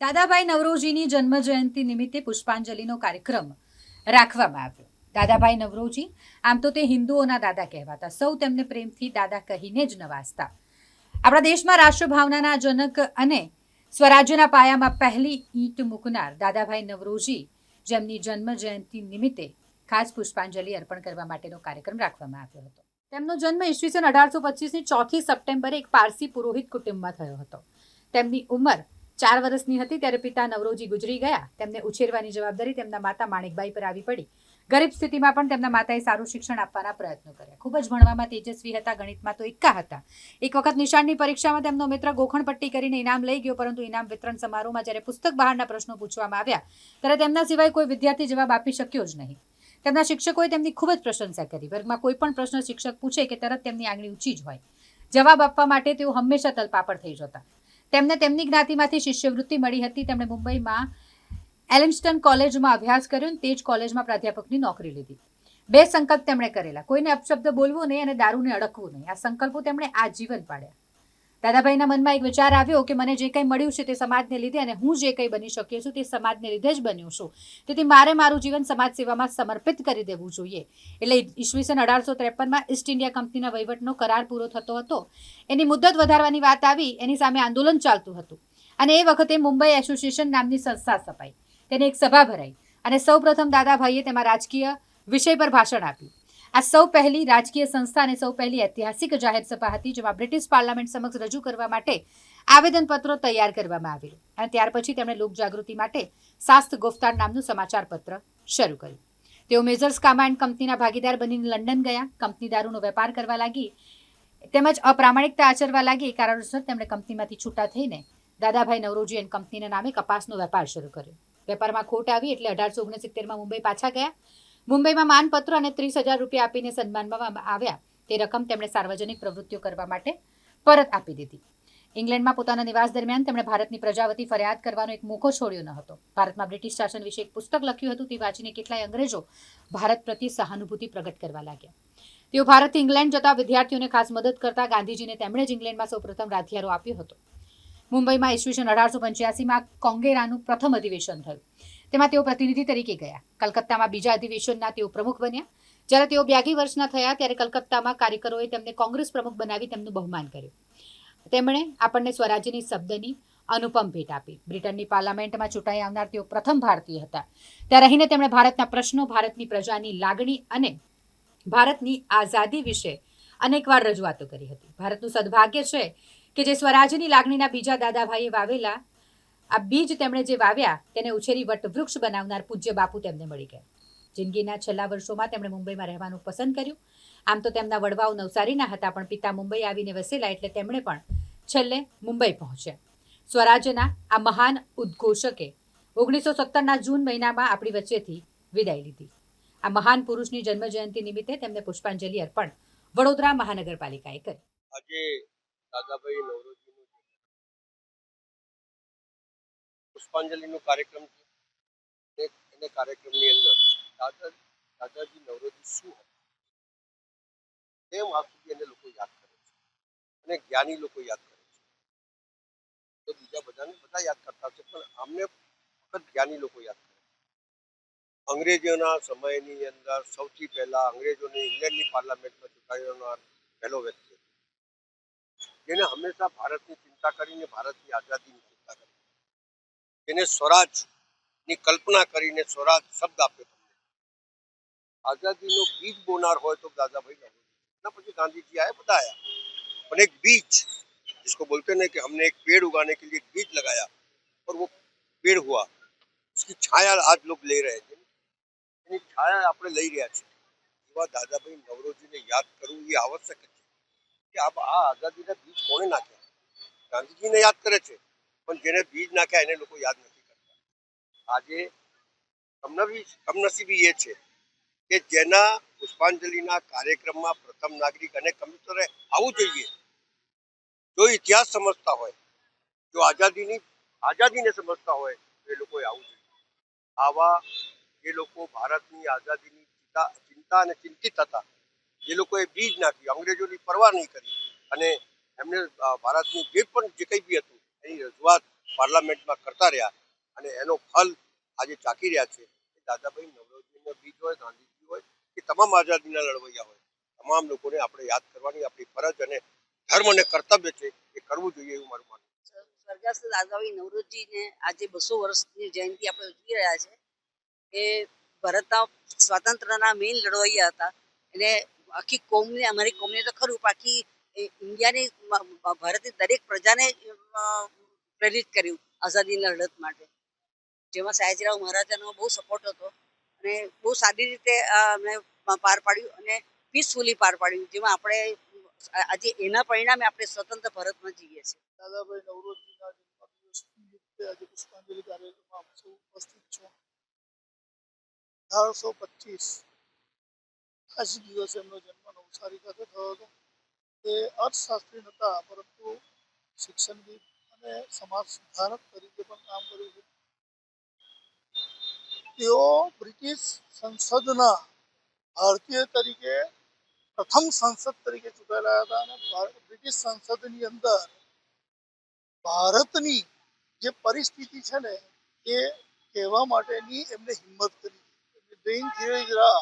દાદાભાઈ નવરોજીની જન્મ જયંતિ નિમિત્તે પુષ્પાંજલિનો કાર્યક્રમ રાખવામાં આવ્યો. દાદાભાઈ નવરોજી, આમ તો તે હિન્દુઓના દાદા કહેવાતા. સૌ તેમને પ્રેમથી દાદા કહીને જ નવાજતા. આપણા દેશમાં રાષ્ટ્રભાવનાના જનક અને સ્વરાજ્યના પાયામાં પહેલી ઈંટ મૂકનાર દાદાભાઈ નવરોજી જેમની જન્મ જયંતિ નિમિત્તે ખાસ પુષ્પાંજલિ અર્પણ કરવા માટેનો કાર્યક્રમ રાખવામાં આવ્યો હતો. તેમનો જન્મ ઈસવીસન અઢારસો પચીસની ચોથી સપ્ટેમ્બરે એક પારસી પુરોહિત કુટુંબમાં થયો હતો. તેમની ઉંમર ચાર વર્ષની હતી ત્યારે પિતા નવરોજી ગુજરી ગયા. તેમને ઉછેરવાની જવાબદારી તેમના માતા માણેકબાઈ પર આવી પડી. ગરીબ સ્થિતિમાં પણ તેમના માતાએ સારું શિક્ષણ આપવાના પ્રયત્નો કર્યા. ખૂબ જ ભણવામાં તેજસ્વી હતા, ગણિતમાં તો એકા હતા. એક વખત નિશાળની પરીક્ષામાં તેમનો મિત્ર ગોખણપટ્ટી કરીને ઇનામ લઈ ગયો, પરંતુ ઇનામ વિતરણ સમારોહમાં જ્યારે પુસ્તક બહારના પ્રશ્નો પૂછવામાં આવ્યા, ત્યારે તેમના સિવાય કોઈ વિદ્યાર્થી જવાબ આપી શક્યો જ નહીં. તેમના શિક્ષકોએ તેમની ખૂબ જ પ્રશંસા કરી. વર્ગમાં કોઈ પણ પ્રશ્ન શિક્ષક પૂછે કે તરત તેમની આંગળી ઊંચી જ હોય. જવાબ આપવા માટે તેઓ હંમેશા તલપાપડ થઈ જતા. તેમને તેમની જ્ઞાતિમાંથી શિષ્યવૃત્તિ મળી હતી. તેમણે મુંબઈમાં એલન્સ્ટન કોલેજમાં અભ્યાસ કર્યો તે જ કોલેજમાં પ્રાધ્યાપકની નોકરી લીધી. બે સંકલ્પ તેમણે કરેલા. કોઈને અપશબ્દ બોલવો નહીં અને દારૂને અડકવું નહીં. આ સંકલ્પો તેમણે આજીવન પાડ્યા. દાદાભાઈના મનમાં એક વિચાર આવ્યો કે મને જે કંઈ મળ્યું છે તે સમાજને લીધે અને હું જે કંઈ બની શક્યો છું તે સમાજને લીધે જ બન્યું છું. તેથી મારે મારું જીવન સમાજ સેવામાં સમર્પિત કરી દેવું જોઈએ. એટલે ઈસવીસન અઢારસો ત્રેપનમાં ઈસ્ટ ઇન્ડિયા કંપનીના વહીવટનો કરાર પૂરો થતો હતો. એની મુદત વધારવાની વાત આવી, એની સામે આંદોલન ચાલતું હતું. અને એ વખતે મુંબઈ એસોસિએશન નામની સંસ્થા સ્થપાઈ તેની એક સભા ભરાઈ. અને સૌપ્રથમ દાદાભાઈએ તેમાં રાજકીય વિષય પર ભાષણ આપ્યું. આ સૌ પહેલી રાજકીય સંસ્થા અને સૌ પહેલી ઐતિહાસિક જાહેર સભા હતી, જેમાં બ્રિટિશ પાર્લામેન્ટ સમક્ષ રજૂ કરવા માટે આવેદનપત્રો તૈયાર કરવામાં આવેલું. અને ત્યાર પછી તેમણે લોકજાગૃતિ માટે શાસ્ત્ર ગોફતાર નામનું સમાચાર પત્ર શરૂ કર્યું. તેઓ મેજર્સ કામા એન્ડ કંપનીના ભાગીદાર બનીને લંડન ગયા. કંપની દારૂનો વેપાર કરવા લાગી. તેમજ અપ્રામાણિકતા આચરવા લાગી. એ કારણોસર તેમણે કંપનીમાંથી છૂટા થઈને દાદાભાઈ નવરોજી એન્ડ કંપનીના નામે કપાસનો વેપાર શરૂ કર્યો. વેપારમાં ખોટ આવી એટલે અઢારસો ઓગણસિત્તેરમાં મુંબઈ પાછા ગયા. મુંબઈમાં માનપત્ર અને ત્રીસ હજાર રૂપિયા આપીને સન્માનવામાં આવ્યા. તે રકમ તેમણે સાર્વજનિક પ્રવૃત્તિઓ કરવા માટે પરત આપી દીધી. ઇંગ્લેન્ડમાં પોતાના નિવાસ દરમિયાન તેમણે ભારતની પ્રજા વતી ફરિયાદ કરવાનો એક મોકો છોડ્યો ન હતો. ભારતમાં બ્રિટિશ શાસન વિશે એક પુસ્તક લખ્યું હતું. તે વાંચીને કેટલાય અંગ્રેજો ભારત પ્રત્યે સહાનુભૂતિ પ્રગટ કરવા લાગ્યા. તેઓ ભારતથી ઇંગ્લેન્ડ જતા વિદ્યાર્થીઓને ખાસ મદદ કરતા ગાંધીજીને તેમણે જ ઇંગ્લેન્ડમાં સૌપ્રથમ રાધિયારો આપ્યો હતો. મુંબઈમાં ઈસવીસન અઢારસો પંચ્યાસીમાં કોંગેરાનું પ્રથમ અધિવેશન થયું. તેમાં તેઓ પ્રતિનિધિ તરીકે ગયા. કલકત્તામાં બીજા અધિવેશનના તેઓ પ્રમુખ બન્યા. જ્યારે તેઓ બ્યાગી વર્ષના થયા ત્યારે કલકત્તામાં કાર્યકરોએ તેમને કોંગ્રેસ પ્રમુખ બનાવી તેમનું બહુમાન કર્યું. તેમણે આપણને સ્વરાજ્યની શબ્દની અનુપમ ભેટ આપી. બ્રિટનની પાર્લામેન્ટમાં ચૂંટાઈ આવનાર તેઓ પ્રથમ ભારતીય હતા. ત્યાં રહીને તેમણે ભારતના પ્રશ્નો, ભારતની પ્રજાની લાગણી અને ભારતની આઝાદી વિશે અનેકવાર રજૂઆતો કરી હતી. ભારતનું સદભાગ્ય છે કે જે સ્વરાજ્યની લાગણીના બીજા દાદાભાઈએ વાવેલા આ બીજ તેમણે જે વાવ્યા, તેને ઉછેરી વટવૃક્ષ બનાવનાર પૂજ્ય બાપુ તેમને મળી ગયા. જિંદગીના છેલ્લા વર્ષોમાં તેમણે મુંબઈમાં રહેવાનું પસંદ કર્યું. આમ તો તેમના વડવાઓ નવસારીના હતા, પણ પિતા મુંબઈ આવીને વસેલા એટલે તેમણે પણ છેલ્લે મુંબઈ પહોંચ્યા. સ્વરાજ્યના આ મહાન ઉદ્ઘોષકે ઓગણીસો સત્તરના જૂન મહિનામાં આપણી વચ્ચેથી વિદાય લીધી. આ મહાન પુરુષની જન્મજયંતિ નિમિત્તે તેમને પુષ્પાંજલિ અર્પણ વડોદરા મહાનગરપાલિકાએ કરી. આજે દાદાભાઈ નવરોજીનું પુષ્પાંજલિનો કાર્યક્રમ છે. એને કાર્યક્રમની અંદર દાદા દાદાજી નવરોજી શું હતા? કેમ આજ એને લોકો યાદ કરે છે. અને જ્ઞાની લોકો યાદ કરે છે. તો બીજા બધાને બધા યાદ કરતા છે પણ આમને ફક્ત જ્ઞાની લોકો યાદ કરે અંગ્રેજોના સમયની અંદર સૌથી પહેલા અંગ્રેજોને ઇંગ્લેન્ડની પાર્લામેન્ટમાં ચૂંટાયેલો પહેલો વ્યક્તિ હતો. જેને હંમેશા ભારતની ચિંતા કરીને ભારતની આઝાદીની ચિંતા કરી. એને સ્વરાજની કલ્પના કરીને સ્વરાજ શબ્દ આપ્યો તમને. આઝાદીનો બીજ બોનાર હોય તો દાદાભાઈ ના પછી ગાંધીજી આયા બધા આયા પણ એક બીજ जिसको बोलते ना कि हमने एक पेड़ उगाने के लिए एक बीज लगाया और वो पेड़ हुआ उसकी छाया आज लोग ले रहे એની છાયા આપણે લઈ રહ્યા છે એવા દાદાભાઈ નવરોજીને યાદ કરવું એ આવશ્યક છે. કે આ આઝાદીના બીજ કોણે નાખ્યા? ગાંધીજીને યાદ કરે છે. પણ જેને બીજ નાખ્યા એને લોકો યાદ નથી કરતા. આજે કમનવી કમનસીબી એ છે કે જેના પુષ્પાંજલિના કાર્યક્રમમાં પ્રથમ નાગરિક અને કમ્પ્યુટરે આવવું જોઈએ. જો ઇતિહાસ સમજતા હોય, જો આઝાદીની, આઝાદીને સમજતા હોય, તો એ લોકોએ આવવું જોઈએ. આવા જે લોકો ભારતની આઝાદીની ચિંતા ચિંતા અને ચિંતિત હતા જે લોકોએ બીજ નાખ્યું. અંગ્રેજોની પરવા નહીં કરી. અને એમને ભારતની જે પણ જે કંઈ બી હતું એની રજૂઆત પાર્લામેન્ટમાં કરતા રહ્યા અને એનો ફલ આજે ચાકી રહ્યા છે. દાદાભાઈ નવરોજીનો બીજ હોય, ગાંધીજી હોય કે તમામ આઝાદીના લડવૈયા હોય, તમામ લોકોને આપણે યાદ કરવાની આપણી ફરજ અને ધર્મ અને કર્તવ્ય છે એ કરવું જોઈએ એવું મારું માનવું. સ્વર્ગસ્થ દાદાભાઈ નવરોજીને આજે બસો વર્ષની જયંતિ આપણે ઉજવી રહ્યા છે. એ ભારતના સ્વાતંત્ર્યના મેઇન લડવૈયા હતા. એટલે આખી કોમને, અમારી કોમને તો ખરું એ ઇન્ડિયાની ભારતની દરેક પ્રજાને પ્રેરિત કર્યું આઝાદીની લડત માટે. જેમાં સયાજીરાવ મહારાજાનો બહુ સપોર્ટ હતો અને બહુ સારી રીતે અમે પાર પાડ્યું અને પીસફુલી પાર પાડ્યું. જેમાં આપણે આજે એના પરિણામે આપણે સ્વતંત્ર ભારતમાં જીવીએ છીએ. દાદાભાઈ નવરોજીના જન્મદિવસ નિમિત્તે આજે પુષ્પાંજલિ કાર્યક્રમમાં આપ ઉપસ્થિત છો. અઢારસો પચીસ. આજ દિવસે એમનો જન્મ નવસારી ખાતે થયો હતો. તે અર્થશાસ્ત્રી હતા, પરંતુ શિક્ષણવિદ અને સમાજ સુધારક તરીકે પણ કામ કર્યું છે. તેઓ બ્રિટિશ સંસદના ભારતીય તરીકે પ્રથમ સંસદ તરીકે ચૂંટાયેલા હતા અને બ્રિટિશ સંસદની અંદર ભારતની જે પરિસ્થિતિ છે ને, એ કહેવા માટેની એમને હિંમત કરી. ડ્રેઇન થિયરી ડ્રેઇન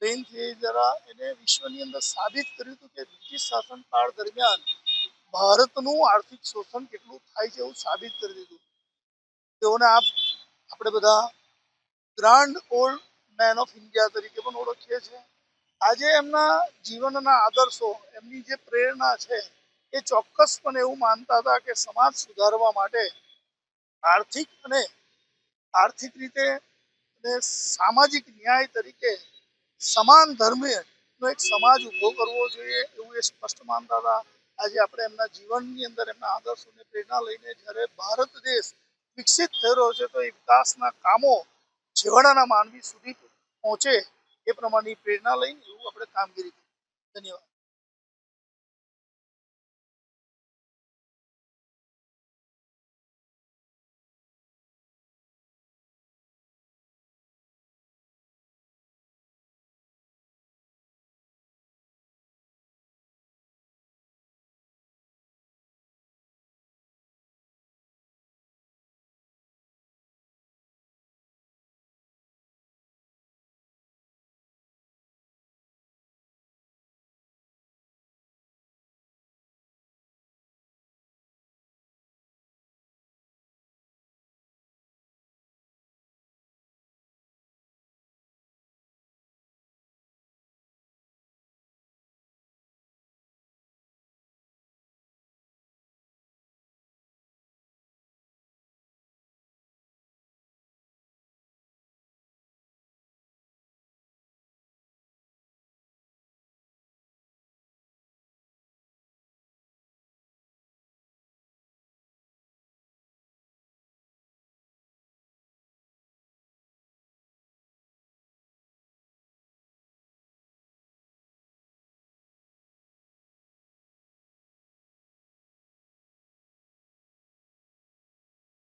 થિયરી દ્વારા એને વિશ્વની અંદર સાબિત કર્યું હતું કે બ્રિટિશ શાસનકાળ દરમિયાન ભારતનું આર્થિક શોષણ કેટલું થાય છે એવું સાબિત કરી દીધું. તેઓને આપ આપણે બધા grand old man of India તરીકે પણ ઓળખીએ છીએ. આજે એમના જીવનના આદર્શો, એમની જે પ્રેરણા છે, એ ચોક્કસપણે એવું માનતા હતા કે સમાજ સુધારવા માટે આર્થિક અને આર્થિક રીતે અને સામાજિક ન્યાય તરીકે સમાન ધર્મનો એક સમાજ ઊભો કરવો જોઈએ એવું એ સ્પષ્ટ માનતા હતા. આજે આપણે એમના જીવનની અંદર એમના આદર્શોને પ્રેરણા લઈને જ્યારે ભારત દેશ વિકસિત થઈ રહ્યો છે તો એ વિકાસના કામો છેવાડાના માનવી સુધી પહોંચે એ પ્રમાણની પ્રેરણા લઈને એવું આપણે કામગીરી કરી ધન્યવાદ.